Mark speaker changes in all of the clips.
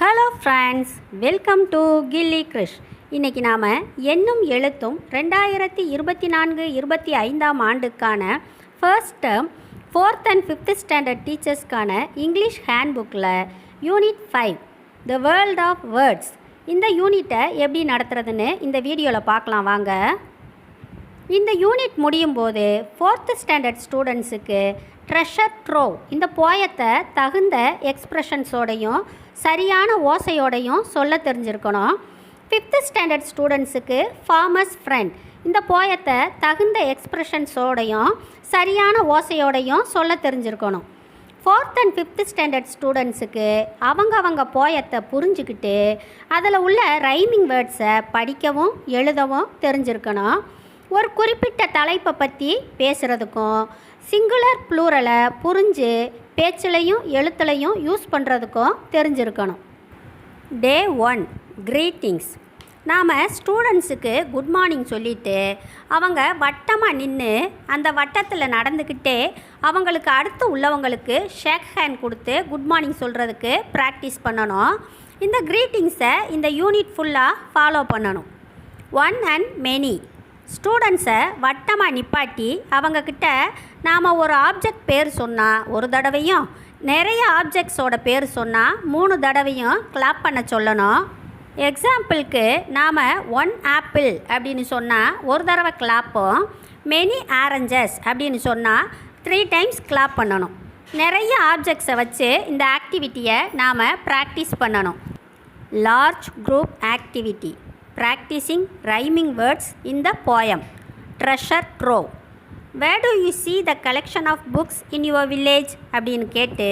Speaker 1: Hello friends welcome to Gilli Krish இன்றைக்கி நாம் என்னும் எழுத்தும் ரெண்டாயிரத்தி இருபத்தி நான்கு இருபத்தி ஐந்தாம் ஆண்டுக்கான first term fourth and fifth standard டீச்சர்ஸ்க்கான English ஹேண்ட்புக்கில் unit five the world of words இந்த யூனிட்டை எப்படி நடத்துறதுன்னு இந்த வீடியோவில் பார்க்கலாம் வாங்க. இந்த யூனிட் முடியும் போது ஃபோர்த்து ஸ்டாண்டர்ட் ஸ்டூடெண்ட்ஸுக்கு ட்ரெஷர் ட்ரோ இந்த போயத்தை தகுந்த எக்ஸ்ப்ரெஷன்ஸோடையும் சரியான ஓசையோடையும் சொல்ல தெரிஞ்சிருக்கணும். ஃபிஃப்த்து ஸ்டாண்டர்ட் ஸ்டூடெண்ட்ஸுக்கு ஃபார்மர்ஸ் ஃப்ரெண்ட் இந்த போயத்தை தகுந்த எக்ஸ்ப்ரெஷன்ஸோடையும் சரியான ஓசையோடையும் சொல்ல தெரிஞ்சிருக்கணும். ஃபோர்த் அண்ட் ஃபிஃப்த் ஸ்டாண்டர்ட் ஸ்டூடெண்ட்ஸுக்கு அவங்க அவங்க போயத்தை புரிஞ்சுக்கிட்டு அதில் உள்ள ரைமிங் வேர்ட்ஸை படிக்கவும் எழுதவும் தெரிஞ்சிருக்கணும். ஒரு குறிப்பிட்ட தலைப்பை பற்றி பேசுகிறதுக்கும் சிங்குலர் ப்ளூரலை புரிஞ்சு பேச்சிலையும் எழுத்துலையும் யூஸ் பண்ணுறதுக்கும் தெரிஞ்சிருக்கணும். டே ஒன் க்ரீட்டிங்ஸ் நாம் ஸ்டூடெண்ட்ஸுக்கு குட் மார்னிங் சொல்லிவிட்டு அவங்க வட்டமாக நின்று அந்த வட்டத்தில் நடந்துக்கிட்டே அவங்களுக்கு அடுத்து உள்ளவங்களுக்கு ஷேக் ஹேண்ட் கொடுத்து குட் மார்னிங் சொல்கிறதுக்கு ப்ராக்டிஸ் பண்ணணும். இந்த க்ரீட்டிங்ஸை இந்த யூனிட் ஃபுல்லாக ஃபாலோ பண்ணணும். ஒன் அண்ட் மெனி ஸ்டூடெண்ட்ஸை வட்டமாக நிப்பாட்டி அவங்கக்கிட்ட நாம் ஒரு ஆப்ஜெக்ட் பேர் சொன்னால் ஒரு தடவையும் நிறைய ஆப்ஜெக்ட்ஸோட பேர் சொன்னால் மூணு தடவையும் கிளாப் பண்ண சொல்லணும். எக்ஸாம்பிளுக்கு நாம் ஒன் ஆப்பிள் அப்படின்னு சொன்னால் ஒரு தடவை கிளாப்பும் மெனி ஆரஞ்சஸ் அப்படின்னு சொன்னால் த்ரீ டைம்ஸ் கிளாப் பண்ணணும். நிறைய ஆப்ஜெக்ட்ஸை வச்சு இந்த ஆக்டிவிட்டியை நாம் ப்ராக்டிஸ் பண்ணணும். Large group activity practising rhyming words in the poem treasure trove where do you see the collection of books in your village அப்படின்னு கேட்டு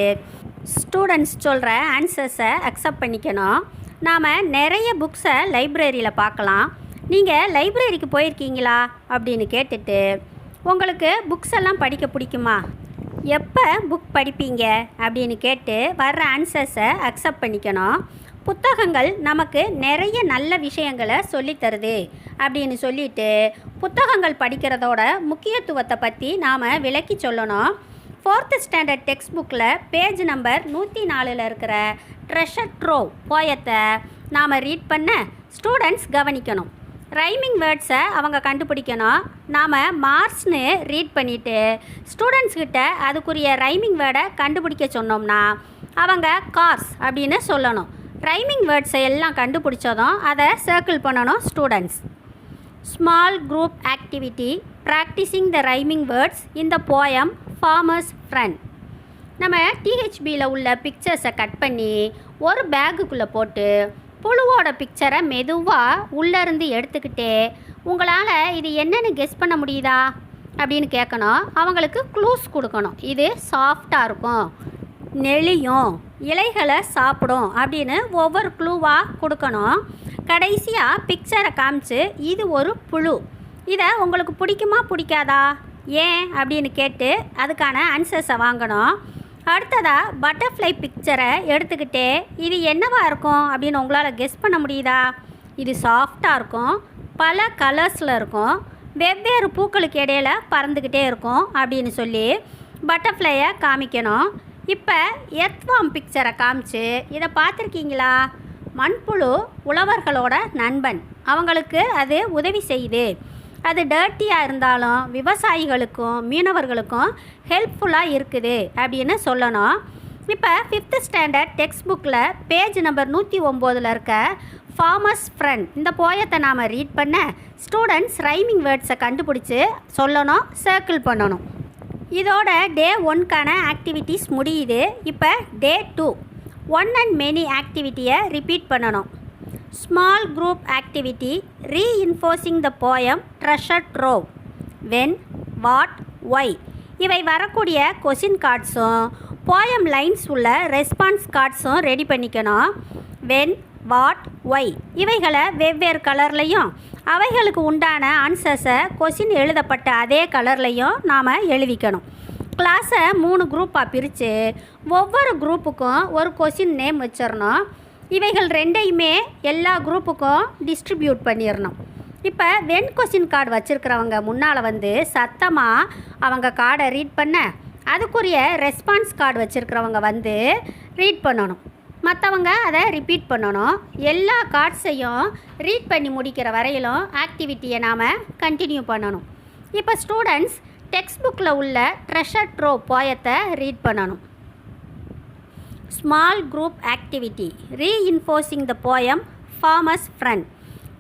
Speaker 1: ஸ்டூடெண்ட்ஸ் சொல்கிற ஆன்சர்ஸை அக்செப்ட் பண்ணிக்கணும். நாம் நிறைய புக்ஸை லைப்ரரியில் பார்க்கலாம். நீங்கள் லைப்ரரிக்கு போயிருக்கீங்களா? அப்படின்னு கேட்டுட்டு உங்களுக்கு புக்ஸ் எல்லாம் படிக்க பிடிக்குமா? எப்போ புக் படிப்பீங்க? அப்படின்னு கேட்டு வர்ற ஆன்சர்ஸை அக்செப்ட் பண்ணிக்கணும். புத்தகங்கள் நமக்கு நிறைய நல்ல விஷயங்களை சொல்லித் தருது அப்படின்னு சொல்லிட்டு புத்தகங்கள் படிக்கிறதோட முக்கியத்துவத்தை பற்றி நாம் விளக்கி சொல்லணும். ஃபோர்த்து ஸ்டாண்டர்ட் டெக்ஸ்ட் புக்கில் பேஜ் நம்பர் நூற்றி நாலில் இருக்கிற ட்ரெஷர் ட்ரோ போயத்தை நாம் ரீட் பண்ண ஸ்டூடெண்ட்ஸ் கவனிக்கணும். ரைமிங் வேர்ட்ஸை அவங்க கண்டுபிடிக்கணும். நாம் மார்க்ஸ்னு ரீட் பண்ணிவிட்டு ஸ்டூடெண்ட்ஸ்கிட்ட அதுக்குரிய ரைமிங் வேர்டை கண்டுபிடிக்க சொன்னோம்னா அவங்க கார்ஸ் அப்படின்னு சொல்லணும். ரைமிங் வேர்ட்ஸை எல்லாம் கண்டுபிடிச்சதும் அதை சர்க்கிள் பண்ணணும் students small group activity practising the rhyming words இந்த போயம் ஃபார்மர்ஸ் ஃப்ரெண்ட் நம்ம டிஹெச்பியில் உள்ள பிக்சர்ஸை கட் பண்ணி ஒரு பேக்குக்குள்ளே போட்டு புழுவோட பிக்சரை மெதுவாக உள்ளேருந்து எடுத்துக்கிட்டே உங்களால் இது என்னென்னு கெஸ் பண்ண முடியுதா? அப்படின்னு கேட்கணும் அவங்களுக்கு க்ளூஸ் கொடுக்கணும். இது சாஃப்டாக இருக்கும். நெளியும். இலைகளை சாப்பிடும் அப்படின்னு ஒவ்வொரு க்ளூவாக கொடுக்கணும். கடைசியாக பிக்சரை காமிச்சு இது ஒரு புழு. இதை உங்களுக்கு பிடிக்குமா பிடிக்காதா? ஏன்? அப்படின்னு கேட்டு அதுக்கான ஆன்சர்ஸை வாங்கணும். அடுத்ததாக பட்டர்ஃப்ளை பிக்சரை எடுத்துக்கிட்டே இது என்னவா இருக்கும் அப்படின்னு உங்களால் கெஸ் பண்ண முடியுதா? இது சாஃப்டாக இருக்கும். பல கலர்ஸில் இருக்கும். வெவ்வேறு பூக்களுக்கு இடையில பறந்துக்கிட்டே இருக்கும் அப்படின்னு சொல்லி பட்டர்ஃப்ளையை காமிக்கணும். இப்போ எத்வாம் பிக்சரை காமிச்சு இதை பார்த்துருக்கீங்களா? மண்புழு உழவர்களோட நண்பன். அவங்களுக்கு அது உதவி செய்யுது. அது டர்ட்டியாக இருந்தாலும் விவசாயிகளுக்கும் மீனவர்களுக்கும் ஹெல்ப்ஃபுல்லாக இருக்குது அப்படின்னு சொல்லணும். இப்போ ஃபிஃப்த்து ஸ்டாண்டர்ட் டெக்ஸ்ட் புக்கில் பேஜ் நம்பர் நூற்றி ஒம்போதில் இருக்க ஃபார்மர்ஸ் ஃப்ரெண்ட் இந்த போயத்தை நாம் ரீட் பண்ண ஸ்டூடெண்ட்ஸ் ரைமிங் வேர்ட்ஸை கண்டுபிடிச்சி சொல்லணும் சர்க்கிள் பண்ணணும். இதோட டே ஒன்க்கான ஆக்டிவிட்டீஸ் முடியுது. இப்போ day two one and many ஆக்டிவிட்டியை repeat பண்ணணும். Small group activity reinforcing the poem treasure trove when what why இவை வரக்கூடிய கொஷின் கார்ட்ஸும் போயம் லைன்ஸ் உள்ள ரெஸ்பான்ஸ் கார்ட்ஸும் ரெடி பண்ணிக்கணும். வென் வாட் ஒய் இவைகளை வெவ்வேறு கலர்லையும் அவைகளுக்கு உண்டான ஆன்சர்ஸை கொஷின் எழுதப்பட்ட அதே கலர்லையும் நாம் எழுதிக்கணும். கிளாஸை மூணு குரூப்பாக பிரித்து ஒவ்வொரு குரூப்புக்கும் ஒரு கொஷின் நேம் வச்சிடணும் இவைகள் ரெண்டையுமே எல்லா குரூப்புக்கும் டிஸ்ட்ரிபியூட் பண்ணிடணும் இப்போ வென் கொஷின் கார்டு வச்சுருக்கிறவங்க முன்னால் வந்து சத்தமாக அவங்க கார்டை ரீட் பண்ண அதுக்குரிய ரெஸ்பான்ஸ் கார்டு வச்சுருக்கிறவங்க வந்து ரீட் பண்ணணும். மற்றவங்க அதை ரிப்பீட் பண்ணணும். எல்லா கார்ட்ஸையும் ரீட் பண்ணி முடிக்கிற வரையிலும் ஆக்டிவிட்டியை நாம் கண்டினியூ பண்ணணும். இப்போ ஸ்டூடெண்ட்ஸ் டெக்ஸ்ட் புக்கில் உள்ள ட்ரெஷர் ட்ரோ போயத்தை ரீட் பண்ணணும். Small group activity reinforcing the poem farmers friend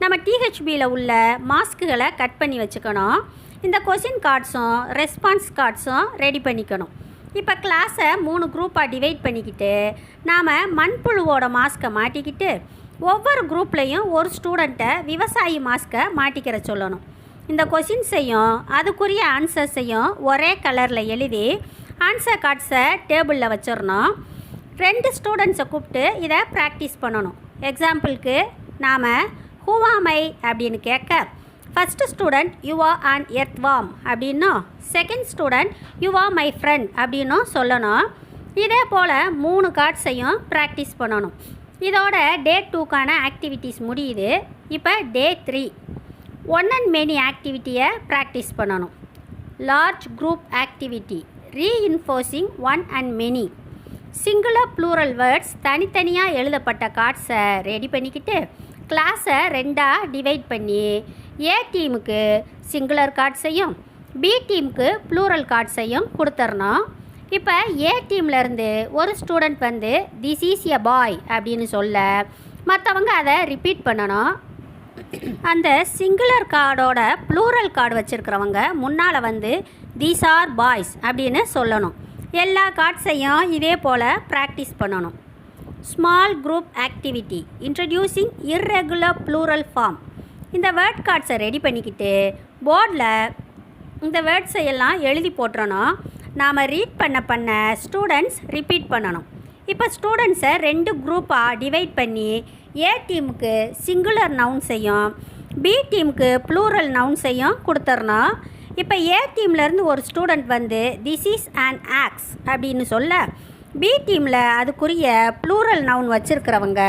Speaker 1: நம்ம டிஹெச்பியில் உள்ள மாஸ்க்குகளை கட் பண்ணி வச்சுக்கணும். இந்த கொஷின் கார்ட்ஸும் ரெஸ்பான்ஸ் கார்ட்ஸும் ரெடி பண்ணிக்கணும். இப்போ கிளாஸை மூணு குரூப்பாக டிவைட் பண்ணிக்கிட்டு நாம் மண்புழுவோட மாஸ்க்கை மாட்டிக்கிட்டு ஒவ்வொரு குரூப்லேயும் ஒரு ஸ்டூடெண்ட்டை விவசாயி மாஸ்க்கை மாட்டிக்கிற சொல்லணும். இந்த கொஷின்ஸையும் அதுக்குரிய ஆன்சர்ஸையும் ஒரே கலரில் எழுதி ஆன்சர் கார்ட்ஸை டேபிளில் வச்சிடணும். ரெண்டு ஸ்டூடெண்ட்ஸை கூப்பிட்டு இதை ப்ராக்டிஸ் பண்ணணும். எக்ஸாம்பிளுக்கு நாம் ஹூவாமை அப்படின்னு கேட்க first student you are an earthworm அப்படின்னா second student you are my friend அப்படின்னும் சொல்லணும். இதே போல் மூணு கார்ட்ஸையும் ப்ராக்டிஸ் பண்ணணும். இதோட டே டூக்கான ஆக்டிவிட்டீஸ் முடியுது. இப்போ day three one and many ஆக்டிவிட்டியை practice பண்ணணும். Large group activity reinforcing one and many singular plural words தனித்தனியாக எழுதப்பட்ட கார்ட்ஸை ரெடி பண்ணிக்கிட்டு கிளாஸை ரெண்டாக டிவைட் பண்ணி ஏ டீமுக்கு சிங்குலர் கார்ட்ஸையும் பி டீமுக்கு ப்ளூரல் கார்ட்ஸையும் கொடுத்துடணும் இப்போ ஏ டீம்லேருந்து ஒரு ஸ்டூடெண்ட் வந்து திஸ் இஸ் எ பாய் அப்படின்னு சொல்ல மற்றவங்க அதை ரிப்பீட் பண்ணணும். அந்த சிங்குலர் கார்டோட ப்ளூரல் கார்டு வச்சுருக்கிறவங்க முன்னால் வந்து தீஸ் ஆர் பாய்ஸ் அப்படின்னு சொல்லணும். எல்லா கார்ட்ஸையும் இதே போல் ப்ராக்டிஸ் பண்ணணும். Small group activity introducing irregular plural form இந்த வேர்ட் கார்ட்ஸை ரெடி பண்ணிக்கிட்டு போர்டில் இந்த வேர்ட்ஸை எல்லாம் எழுதி போட்டுறணும். நாம் ரீட் பண்ண பண்ண ஸ்டூடெண்ட்ஸ் ரிப்பீட் பண்ணணும். இப்போ ஸ்டூடெண்ட்ஸை ரெண்டு குரூப்பாக டிவைட் பண்ணி ஏ டீமுக்கு சிங்குலர் நவுன்ஸையும் பி டீமுக்கு ப்ளூரல் நவுன்ஸையும் கொடுத்துர்ணும் இப்போ ஏ டீம்லேருந்து ஒரு ஸ்டூடெண்ட் வந்து திஸ் இஸ் அண்ட் ஆக்ஸ் அப்படின்னு சொல்ல பி டீமில் அதுக்குரிய ப்ளூரல் நவுன் வச்சுருக்கிறவங்க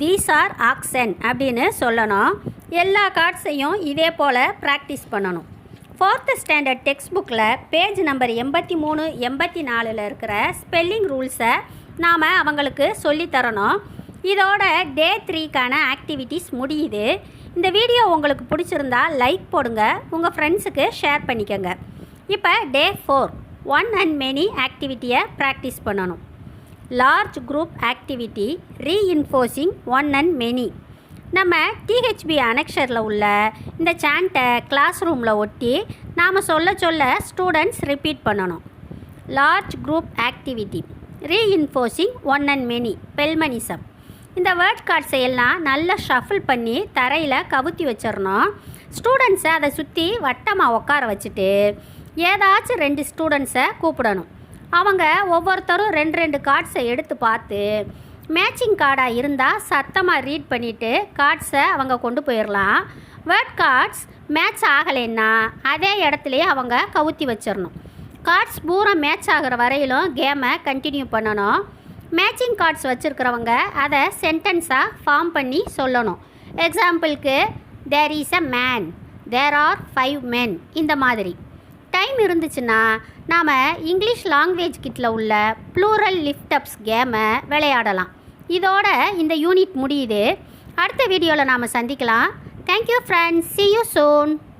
Speaker 1: தீஸ் ஆர் ஆக்சன் அப்படின்னு சொல்லணும். எல்லா கார்ட்ஸையும் இதே போல் ப்ராக்டிஸ் பண்ணணும். ஃபோர்த்து ஸ்டாண்டர்ட் டெக்ஸ்ட் புக்கில் பேஜ் நம்பர் எண்பத்தி மூணு எண்பத்தி நாலில் இருக்கிற ஸ்பெல்லிங் ரூல்ஸை நாம் அவங்களுக்கு சொல்லித்தரணும் இதோட டே த்ரீக்கான ஆக்டிவிட்டீஸ் முடியுது. இந்த வீடியோ உங்களுக்கு பிடிச்சிருந்தா லைக் போடுங்க. உங்கள் ஃப்ரெண்ட்ஸுக்கு ஷேர் பண்ணிக்கோங்க. இப்போ day four one and many ஆக்டிவிட்டியை practice பண்ணணும். Large group activity reinforcing one and many நம்ம டிஹெச்பி அனெக்ஷரில் உள்ள இந்த சாண்ட்டை கிளாஸ் ரூமில் ஒட்டி நாம் சொல்ல சொல்ல ஸ்டூடெண்ட்ஸ் ரிப்பீட் பண்ணணும். Large group activity reinforcing one and many pelmanism இந்த வேர்ட் கார்ட்ஸை எல்லாம் நல்லா ஷஃபிள் பண்ணி தரையில் கவுத்தி வச்சிடணும். ஸ்டூடெண்ட்ஸை அதை சுற்றி வட்டமாக உட்கார வச்சுட்டு ஏதாச்சும் ரெண்டு ஸ்டூடெண்ட்ஸை கூப்பிடணும். அவங்க ஒவ்வொருத்தரும் ரெண்டு ரெண்டு கார்ட்ஸை எடுத்து பார்த்து மேட்சிங் கார்டாக இருந்தால் சத்தமாக ரீட் பண்ணிவிட்டு கார்ட்ஸை அவங்க கொண்டு போயிடலாம் வேர்ட் கார்ட்ஸ் மேட்ச் ஆகலைன்னா அதே இடத்துலையே அவங்க கவுத்தி வச்சிடணும் கார்ட்ஸ் பூரா மேட்ச் ஆகிற வரையிலும் கேமை கண்டினியூ பண்ணணும். மேட்சிங் கார்ட்ஸ் வச்சுருக்கிறவங்க அதை சென்டென்ஸாக ஃபார்ம் பண்ணி சொல்லணும். எக்ஸாம்பிளுக்கு there is a man there are five men இந்த மாதிரி. டைம் இருந்துச்சுன்னா நாம் இங்கிலீஷ் லாங்குவேஜ் கிட்டில் உள்ள ப்ளூரல் லிஃப்டப்ஸ் கேமை விளையாடலாம். இதோட இந்த யூனிட் முடியுது. அடுத்த வீடியோவில் நாம் சந்திக்கலாம். Thank you friends see you soon